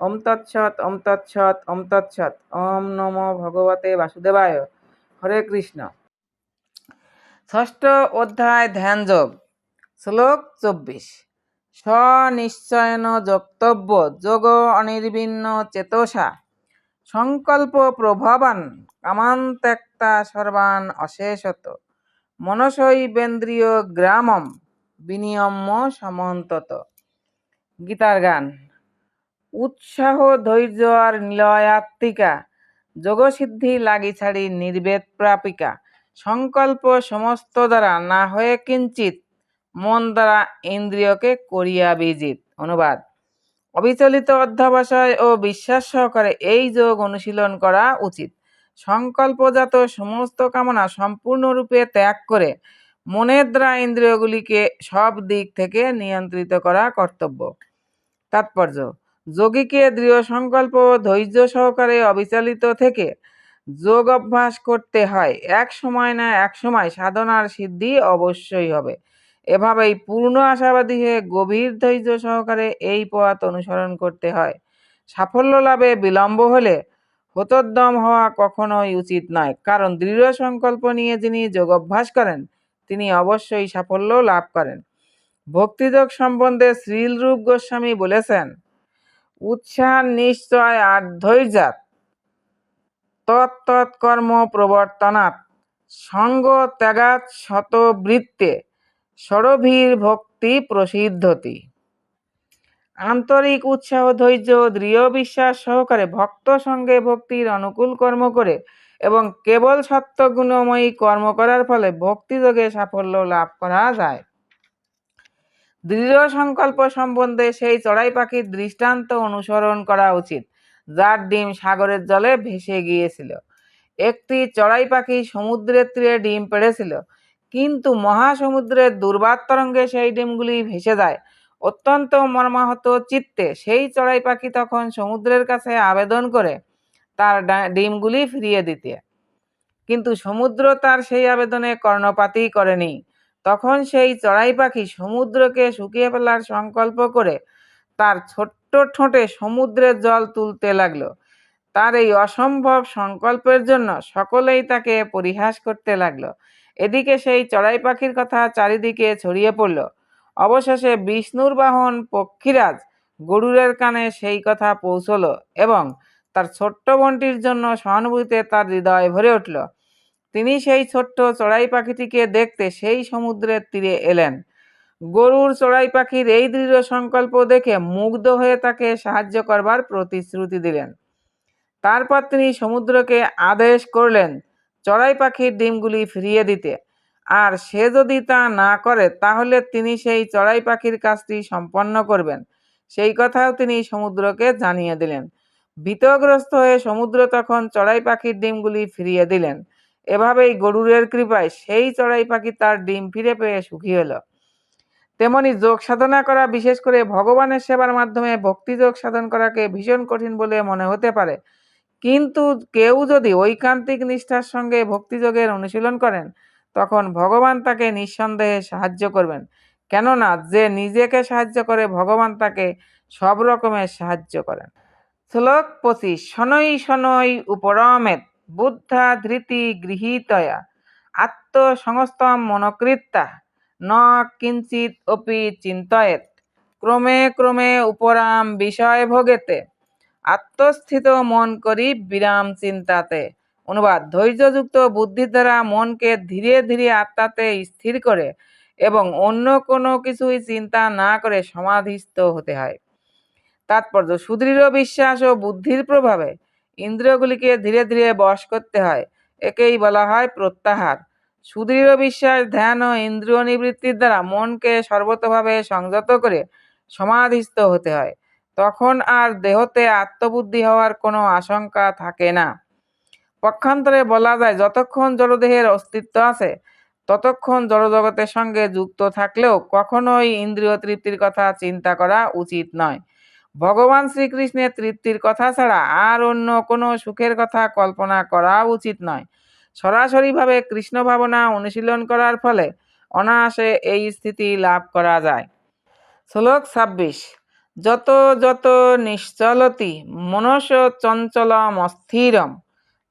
ওম তৎসৎ ওম তৎসৎ ওম তৎসৎ। ওম নমো ভগবতে বাসুদেবায়। হরে কৃষ্ণ। ষষ্ঠ অধ্যায় ধ্যানযোগ শ্লোক চব্বিশ। স্বনিশ্চয়ন যোক্তব্য যোগ অনির্বিন্ন চেতসা। সংকল্প প্রভাবান কামান ত্যক্তা সর্বান অশেষত। মনসৈবেন্দ্রিয় গ্রামম বিনিয়ম্য সমন্তত। গীতার গান। উৎসাহ, ধৈর্য আর নিলয়াত্মিকা। যোগসিদ্ধি লাগি ছাড়ি নির্বেদ প্রাপিকা। সংকল্প সমস্ত দ্বারা না হয়ে কিঞ্চিত, মন দ্বারা ইন্দ্রিয়কে করিয়া বিজিত। অনুবাদ। অবিচলিত অধ্যাবসায় ও বিশ্বাস সহকারে এই যোগ অনুশীলন করা উচিত। সংকল্পজাত সমস্ত কামনা সম্পূর্ণরূপে ত্যাগ করে মনের দ্বারা ইন্দ্রিয়গুলিকে সব দিক থেকে নিয়ন্ত্রিত করা কর্তব্য। তাৎপর্য। যোগীকে দৃঢ় সংকল্প ধৈর্য সহকারে অবিচলিত থেকে যোগ অভ্যাস করতে হয়। এক সময় না এক সময় সাধনার সিদ্ধি অবশ্যই হবে। এভাবেই পূর্ণ আশাবাদী হয়ে গভীর ধৈর্য সহকারে এই পথ অনুসরণ করতে হয়। সাফল্য লাভে বিলম্ব হলে হতোদ্যম হওয়া কখনোই উচিত নয়। কারণ দৃঢ় সংকল্প নিয়ে যিনি যোগ অভ্যাস করেন, তিনি অবশ্যই সাফল্য লাভ করেন। ভক্তিযোগ সম্বন্ধে শ্রীলরূপ গোস্বামী বলেছেন উৎসাহ নিশ্চয় আর ধৈর্যাত তৎতৎকর্ম প্রবর্তনাৎ সঙ্গ ত্যাগাত শতবৃত্তে ষড়ভীর ভক্তি প্রসিদ্ধতি। আন্তরিক উৎসাহ, ধৈর্য দৃঢ় বিশ্বাস সহকারে ভক্ত সঙ্গে ভক্তির অনুকূল কর্ম করে এবং কেবল সত্যগুণময়ী কর্ম করার ফলে ভক্তিযোগে সাফল্য লাভ করা যায়। দৃঢ় সংকল্প সম্বন্ধে সেই চড়াই পাখির দৃষ্টান্ত অনুসরণ করা উচিত, যার ডিম সাগরের জলে ভেসে গিয়েছিল। একটি চড়াই পাখি সমুদ্রের তীরে ডিম পেড়েছিল, কিন্তু মহাসমুদ্রের দুর্বার তরঙ্গে সেই ডিমগুলি ভেসে যায়। অত্যন্ত মর্মাহত চিত্তে সেই চড়াই পাখি তখন সমুদ্রের কাছে আবেদন করে তার ডিমগুলি ফিরিয়ে দিতে। কিন্তু সমুদ্র তার সেই আবেদনে কর্ণপাতই করেনি। তখন সেই চড়াই পাখি সমুদ্রকে শুকিয়ে ফেলার সংকল্প করে তার ছোট্ট ঠোঁটে সমুদ্রের জল তুলতে লাগল। তার এই অসম্ভব সংকল্পের জন্য সকলেই তাকে পরিহাস করতে লাগল। এদিকে সেই চড়াই পাখির কথা চারিদিকে ছড়িয়ে পড়ল। অবশেষে বিষ্ণুর বাহন পক্ষীরাজ গরুরের কানে সেই কথা পৌঁছল এবং তার ছোট্ট বোনটির জন্য সহানুভূতিতে তার হৃদয় ভরে উঠল। তিনি সেই ছোট্ট চড়াই পাখিটিকে দেখতে সেই সমুদ্রের তীরে এলেন। গরুর চড়াই পাখির এই দৃঢ় সংকল্প দেখে মুগ্ধ হয়ে তাকে সাহায্য করবার প্রতিশ্রুতি দিলেন। তারপর তিনি সমুদ্রকে আদেশ করলেন চড়াই পাখির ডিমগুলি ফিরিয়ে দিতে। আর সে যদি তা না করে, তাহলে তিনি সেই চড়াই পাখির কাজটি সম্পন্ন করবেন। সেই কথাও তিনি সমুদ্রকে জানিয়ে দিলেন। ভীতগ্রস্ত হয়ে সমুদ্র তখন চড়াই পাখির ডিমগুলি ফিরিয়ে দিলেন। এভাবেই গরুরের কৃপায় সেই চড়াই পাখি তার ডিম ফিরে পেয়ে সুখী হলো। তেমনি যোগ সাধনা করা, বিশেষ করে ভগবানের সেবার মাধ্যমে ভক্তিযোগ সাধন করাকে ভীষণ কঠিন বলে মনে হতে পারে। কিন্তু কেউ যদি ঐকান্তিক নিষ্ঠার সঙ্গে ভক্তিযোগের অনুশীলন করেন, তখন ভগবান তাকে নিঃসন্দেহে সাহায্য করবেন। কেননা যে নিজেকে সাহায্য করে, ভগবান তাকে সব রকমের সাহায্য করেন। শ্লোক পঁচিশ, শনৈ শনৈ, উপরমেত। বুদ্ধা ধৃতি গৃহীতয়া। আত্মসংস্তম মনকৃত্যা। ন কিঞ্চিত অপি চিন্তয়েত। ক্রমে ক্রমে উপরাম বিষয় ভোগেতে। আত্মস্থিত মন করি বিরাম চিন্তাতে। অনুবাদ, ধৈর্যযুক্ত বুদ্ধির দ্বারা মনকে ধীরে ধীরে আত্মাতে স্থির করে এবং অন্য কোনো কিছুই চিন্তা না করে সমাধিস্থ হতে হয়। তাৎপর্য, সুদৃঢ় বিশ্বাস ও বুদ্ধির প্রভাবে ইন্দ্রিয়গুলিকে ধীরে ধীরে বশ করতে হয়। একেই বলা হয় প্রত্যাহার। সুদৃঢ় বিশ্বাস, ধ্যান ও ইন্দ্রিয় নিবৃত্তির দ্বারা মনকে সর্বতভাবে সংযত করে সমাধিস্থ হতে হয়। তখন আর দেহতে আত্মবুদ্ধি হওয়ার কোনো আশঙ্কা থাকে না। পক্ষান্তরে বলা যায়, যতক্ষণ জড়দেহের অস্তিত্ব আছে, ততক্ষণ জড়জগতের সঙ্গে যুক্ত থাকলেও কখনোই ইন্দ্রিয় তৃপ্তির কথা চিন্তা করা উচিত নয়। ভগবান শ্রীকৃষ্ণের তৃপ্তির কথা ছাড়া আর অন্য কোনো সুখের কথা কল্পনা করা উচিত নয়। সরাসরিভাবে কৃষ্ণ ভাবনা অনুশীলন করার ফলে অনায়াসে এই স্থিতি লাভ করা যায়। শ্লোক ছাব্বিশ, যত যত নিশ্চলতি মনস চঞ্চলম অস্থিরম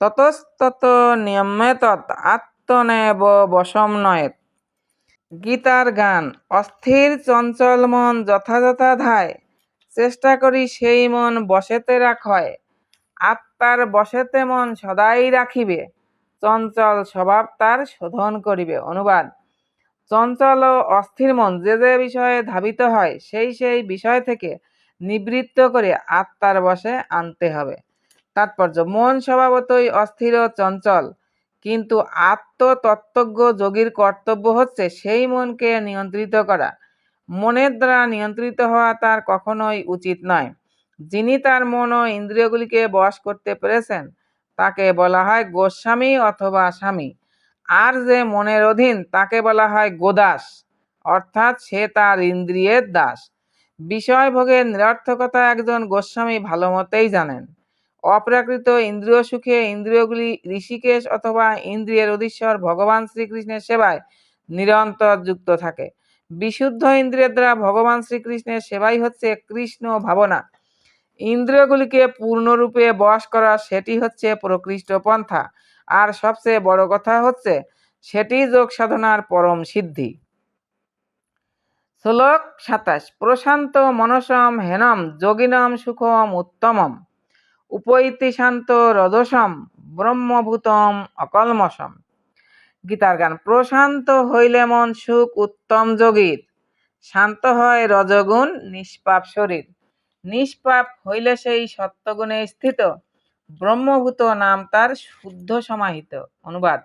ততস্তত নিয়মেতৎ আত্মনেব বশম নয়েত। গীতার গান, অস্থির চঞ্চল মন যথাযথা ধায় চেষ্টা করি সেই মন বসেতে রাখয়। আত্মার বসেতে মন সদাই রাখিবে। চঞ্চল স্বভাব তার শোধন করিবে। অনুবাদ। চঞ্চল ও অস্থির মন যে যে বিষয়ে ধাবিত হয়, সেই সেই বিষয় থেকে নিবৃত্ত করে আত্মার বসে আনতে হবে। তাৎপর্য। মন স্বভাবতই অস্থির ও চঞ্চল, কিন্তু আত্মতত্ত্বজ্ঞ যোগীর কর্তব্য হচ্ছে সেই মনকে নিয়ন্ত্রিত করা। মনের দ্বারা নিয়ন্ত্রিত হওয়া তার কখনোই উচিত নয়। যিনি তার মন ও ইন্দ্রিয়গুলিকে বশ করতে পেরেছেন, তাকে বলা হয় গোস্বামী অথবা স্বামী। আর যে মনের অধীন, তাকে বলা হয় গোদাস, অর্থাৎ সে তার ইন্দ্রিয়ের দাস। বিষয় ভোগের নিরর্থকতা একজন গোস্বামী ভালো মতেই জানেন। অপ্রাকৃত ইন্দ্রিয় সুখে ইন্দ্রিয়গুলি ঋষিকেশ অথবা ইন্দ্রিয়ের অধীশ্বর ভগবান শ্রীকৃষ্ণের সেবায় নিরন্তর যুক্ত থাকে। বিশুদ্ধ ইন্দ্রিয়ের দ্বারা ভগবান শ্রীকৃষ্ণের সেবাই হচ্ছে কৃষ্ণ ভাবনা। ইন্দ্রিয়গুলিকে পূর্ণরূপে বশ করা সেটি হচ্ছে প্রকৃষ্ট পন্থা। আর সবচেয়ে বড় কথা হচ্ছে, সেটি যোগ সাধনার পরম সিদ্ধি। শ্লোক সাতাশ, প্রশান্ত মনসম হেনম, যোগিনম সুখম উত্তমম উপৈতি শান্ত রজসম, ব্রহ্মভূতম অকলমসম গীতার গান। প্রশান্ত হইলে মন সুখ, উত্তম যোগীর। শান্ত হয় রজগুণ, নিষ্পাপ শরীর। নিষ্পাপ হইলে সেই সত্যগুণে স্থিত। ব্রহ্মভূত নাম তার শুদ্ধ সমাহিত। অনুবাদ।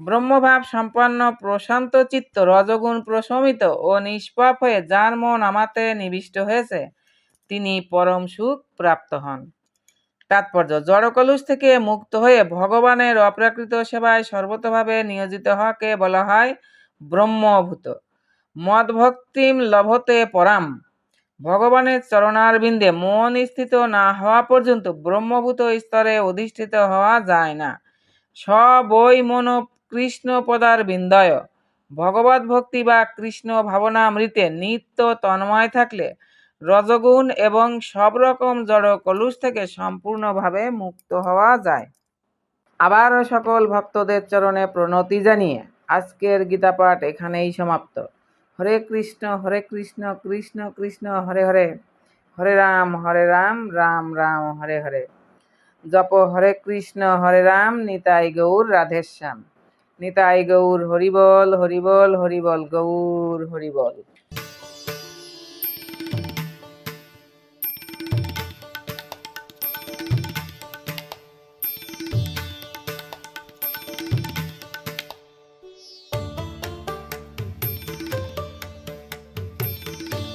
ব্রহ্মভাব সম্পন্ন প্রশান্ত চিত্ত রজগুণ প্রশমিত ও নিষ্পাপ হয়ে যার মন আমাতে নিবিষ্ট হয়েছে, তিনি পরম সুখ প্রাপ্ত হন। তাৎপর্য। জড়কলুষ থেকে মুক্ত হয়ে ভগবানের অপ্রাকৃত সেবায় সর্বতভাবে নিয়োজিত হওয়াকে বলা হয় ব্রহ্মভূত। মদভক্তিম লভতে পরাম। ভগবানের চরণারবিন্দে মন স্থিত না হওয়া পর্যন্ত ব্রহ্মভূত স্তরে অধিষ্ঠিত হওয়া যায় না। সবই মন কৃষ্ণ পদার বিন্দয় ভগবত ভক্তি বা কৃষ্ণ ভাবনামৃতে নিত্য তন্ময় থাকলে রজগুণ এবং সব রকম জড় কলুষ থেকে সম্পূর্ণভাবে মুক্ত হওয়া যায়। আবারও সকল ভক্তদের চরণে প্রণতি জানিয়ে আজকের গীতাপাঠ এখানেই সমাপ্ত। হরে কৃষ্ণ হরে কৃষ্ণ কৃষ্ণ কৃষ্ণ, হরে হরে। হরে রাম হরে রাম রাম রাম, হরে হরে। জপ হরে কৃষ্ণ, হরে রাম, নিতাই গৌর, রাধেশ্যাম। নিতাই গৌর, হরিবল হরিবল হরিবল গৌর, হরিবল।